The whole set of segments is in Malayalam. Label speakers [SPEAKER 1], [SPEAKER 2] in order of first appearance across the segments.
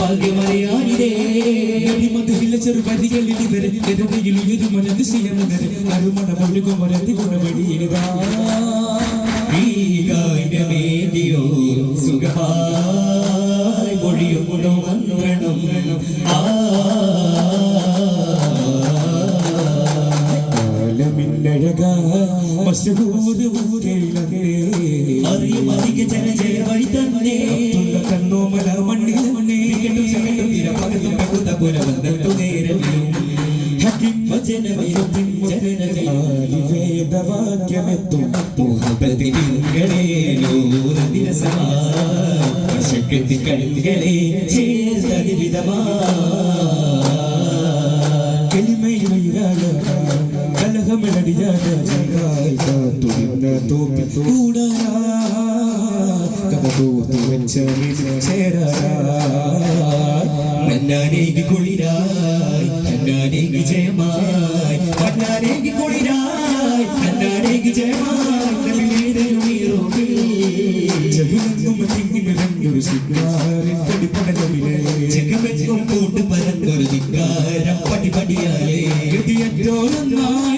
[SPEAKER 1] ഭാഗ്യമറിയാനിരേ
[SPEAKER 2] മധുവില്ല ചെറുപതികളിൽ ഇവരെ എരുമയിൽ ഉയരുമൻ അതിശയമുതൽ അരുമണ ഒഴുകും ഒരതി മശഹൂർ ഊരയിലേ
[SPEAKER 1] അറിയും അധിക ജനജയ വഴി തന്നെ.
[SPEAKER 2] കണ്ണോമല മണ്ണിൽ മണ്ണേ
[SPEAKER 1] കെട്ടും ചകട്ടും നിരപകലും പകുത പുരവന്തത്തു നേരമിലും. വചനമയൊത്തിൻ ജനനജയ
[SPEAKER 2] വേദവാക്യമെത്തും
[SPEAKER 1] കണ്ണുകളെ ചേർത്തതി വിധമാ.
[SPEAKER 2] തോർത്തു വെച്ച ചേരാ
[SPEAKER 1] മന്നാനേകി കുളിരായി മന്നാനേകി ജയമായി മന്നാനേകി കുളിരായി മന്നാനേകി ജയമായി ജഗമെങ്ങും കൂട്ട് പരന്നൊരു ധിക്കാരം. പടിപടിയാലേ
[SPEAKER 2] ഗതിയറ്റോരൊന്നായിരം കണ്ട്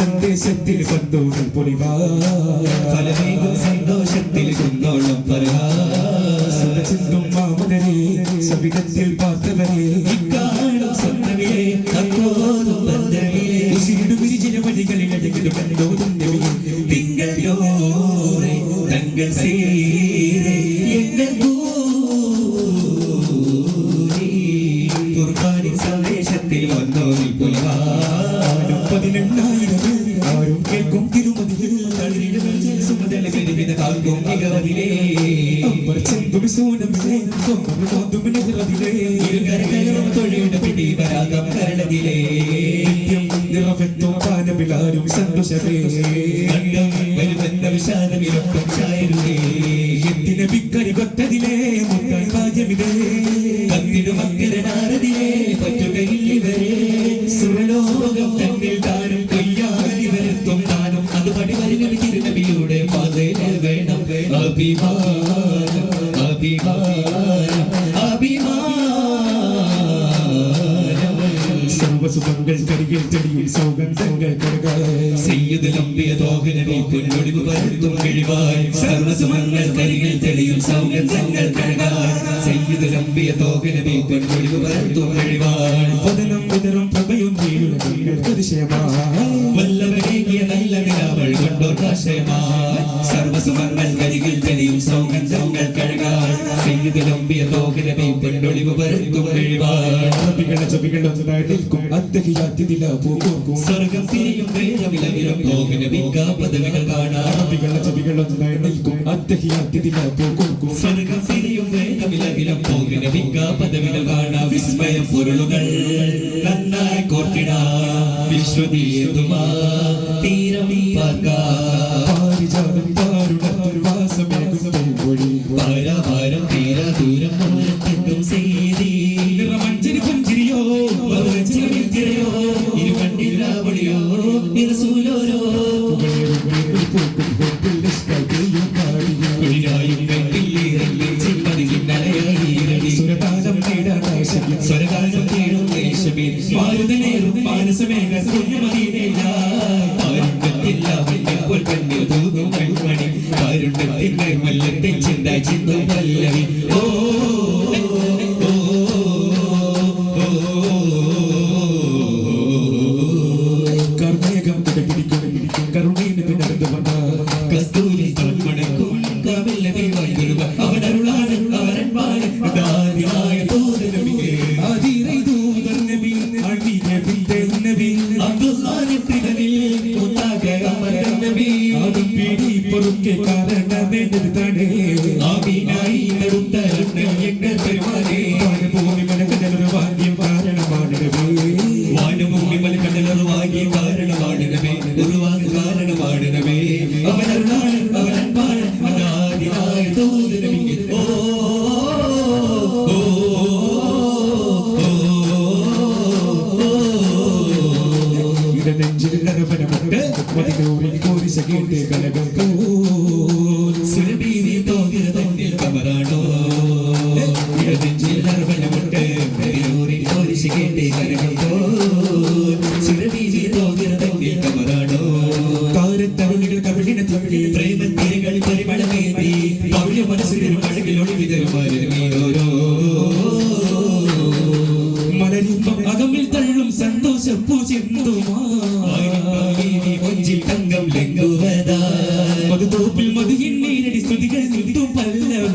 [SPEAKER 2] സന്ദേശത്തിൽ സന്തോഷം
[SPEAKER 1] പൊളിവാലമേകും സന്തോഷത്തിൽ കുന്നോളം
[SPEAKER 2] പരഹാസുരചിന്തും സവിധത്തിൽ പാർത്തവരെ ഇക്കാളും
[SPEAKER 1] തങ്കൾ സീര.
[SPEAKER 2] പാനമിലാരും സന്തോഷമേ.
[SPEAKER 1] വരുമെന്ന വിഷാദമിലൊപ്പം ചായരുതേ.
[SPEAKER 2] എന്തിനെ വിക്കരി കൊത്തതിലേ? മുട്ടായി ഭാഗ്യമിതേ.
[SPEAKER 1] കത്തിടുമക്കരനാരതിലെ പറ്റുകയില്ലിവരെ സുരലോകം തന്നിൽ താനും കൊയ്യാനിവരെത്തും താനും. അത് പടിവരുന്ന തിരുനബിയുടെ പാതയിൽ വേണം അഭിമാനം അഭിമാനം.
[SPEAKER 2] സർവസുഖങ്ങൾ കരികിൽ തെളിയിൽ സൗഗന്ധങ്ങൾ
[SPEAKER 1] ചെയ്യത് നമ്പിയ തോകനവി പൊന്നൊടിവ് പരത്തും കിഴിവായി. സർവസുമങ്ങൾ കരികിൽ തെളിയും സൗഗന്ധങ്ങൾ കഴകായി. ലംബിയ തോകനവി പൊന്നൊടിവ് പരത്തും കിഴിവായി.
[SPEAKER 2] വദനം വിതറും പ്രഭയും
[SPEAKER 1] വല്ലവരേകിയ നല്ല നിലാവൾ കൊണ്ടോർക്കാശയമായി സർവസുമങ്ങൾ കരികിൽ തെളിയും സൗഗന്ധങ്ങൾ കഴകായി. ചെയ്ത് നമ്പിയ തോകനവി പൊന്നൊടിവ് പരത്തും കിഴിവായി.
[SPEAKER 2] നിൽക്കും അത്തഹിയാത്തിതില പോകും.
[SPEAKER 1] സ്വർഗം തിരിയും വേദവിലവിലും തോകനവിക്കാ പദവികൾ കാണാം.
[SPEAKER 2] അറബികളെ ചവികൾ ഒന്നായി നിൽക്കും അത്തഹിയാത്തിതില പോകും.
[SPEAKER 1] സ്വർഗം തിരിയും വേദവിലവിലും തോകനവിക്കാ പദവികൾ കാണാം. വിസ്മയം പൊരുളുകൾ നന്നായി കോർത്തിടാം. വിശ്വതീയതുമാ തീരം പാർക്കാം. സ്വരകാലം തേടും ദേശമേ. മാരുതനേറും മാനസമേക പുണ്യമതിയില്ല കാരുണ്യത്തില്ലാവിന്റെ പൊൽപ്പന്നിൽ തൂകും കൺമണി. കാരുണ്യത്തിൻ നിർമ്മല്യത്തെ ചിന്ത ചിന്തു ഓ
[SPEAKER 2] எனக்கு காரணமே
[SPEAKER 1] நிறுத்தானே ஆவினாய் நடுத்த
[SPEAKER 2] என்ன பெருமானே வானபூமி மனக்கடலொரு
[SPEAKER 1] வாங்கிய காரணமானவே வானபூமி
[SPEAKER 2] மனக்கடலொரு வாங்கிய காரணமானவே உருவாக காரணமானவே
[SPEAKER 1] அவன் அருளாளன் அவன் அன்பாளன் அதாதினாய் தோதனவிங்க ஓ
[SPEAKER 2] இதன் நெஞ்சில் நரபணமுண்டு மதிகோரி கோரி சகிட்டு கலகம்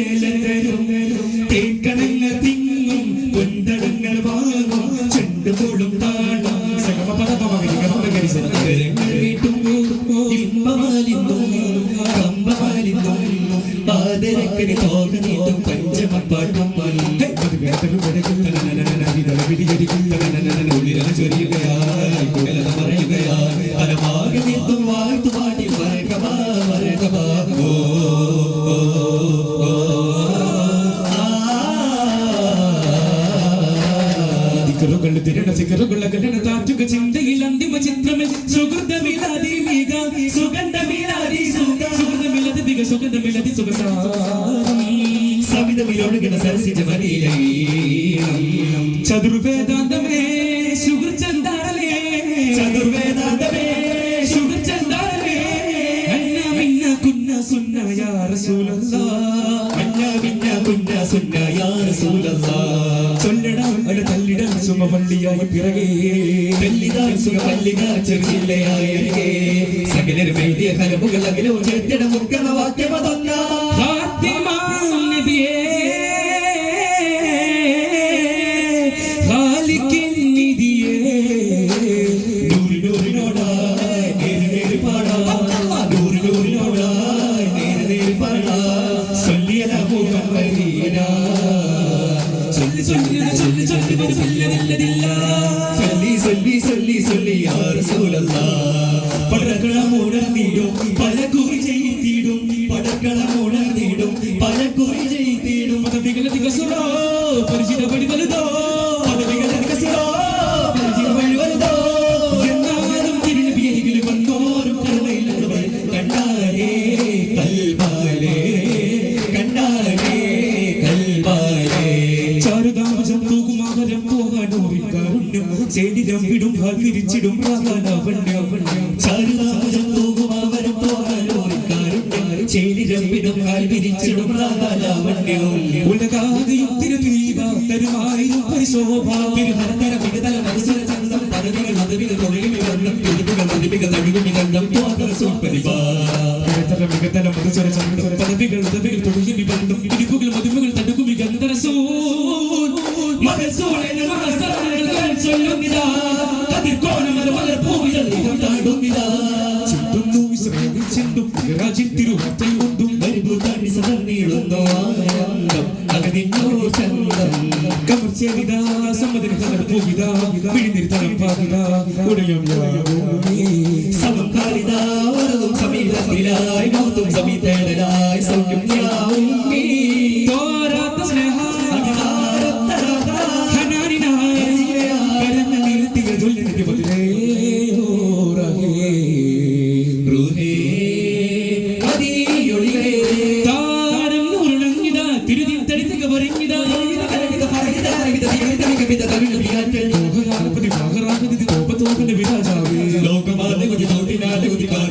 [SPEAKER 2] തൊടിയിലഴകിൽ
[SPEAKER 1] സവിതമിലൊഴുകണ സരസിജ മലീലം
[SPEAKER 2] ചതുർവേദാന്തമേ സുഹൃച്ചന്താരലേ
[SPEAKER 1] ചതുർവേദാന്തമേ
[SPEAKER 2] സുഹൃച്ചന്താരലേ അന്ന മിന്ന കുന്ന സുന്ന യാ റസൂലല്ലാ
[SPEAKER 1] അന്ന മിന്ന കുന്ന സുന്ന യാ റസൂലല്ലാ
[SPEAKER 2] ചൊല്ലടാ അട തല്ലിടാൻ സുമവള്ളിയായി പിറകേ.
[SPEAKER 1] തെല്ലിതാൻ സുഖമല്ലിക ചെറുജില്ലയായ അരികെ. സകലരും എഴുതിയ കലമുകൾ അകലോ ചേർത്തിട മുക്കണ വാക്യമതൊന്ന
[SPEAKER 2] ചൊല്ലി ചൊല്ലി ശോഭാതിൽ
[SPEAKER 1] ഹരതര വികതല മനസ്സിന ചന്തം പണികൾ മതവികൾ തൊഴിലും ഇവണ്ണം പിടിപ്പുകൾ പ്രതിപികൾ തടികും ഇവണ്ണം സ്വാതന്ത്ര്യ പരിപാ
[SPEAKER 2] ഹരതര വികതല മനസ്സിന ചന്തം പദവികൾ ഉദവികൾ തൊഴിലും ഇവണ്ണം പിടിപ്പുകൾ മതിമുകൾ തടുക്കും ഇകന്ധര
[SPEAKER 1] സോ മനസ്സോടെ ചൊല്ലുന്നിതാ. കതിർക്കോണമര മലർ പൂവിൽ ഇവണ്ടാടുന്നിതാ
[SPEAKER 2] ചിന്തുന്നു
[SPEAKER 1] വിശ്രമിച്ചിന്തും രാജ്യത്തിരുവത്തെ
[SPEAKER 2] ചെവിത സമ്മതിന് തണുപ്പുകിത പിഴിഞ്ഞിരി തണുപ്പാകിത
[SPEAKER 1] ഉടലിയൊഴിയാവുമേ സമകാലിത വരവും സമീപത്തിലായി മഹത്വം സമീതേടലായി സൗഖ്യം
[SPEAKER 2] the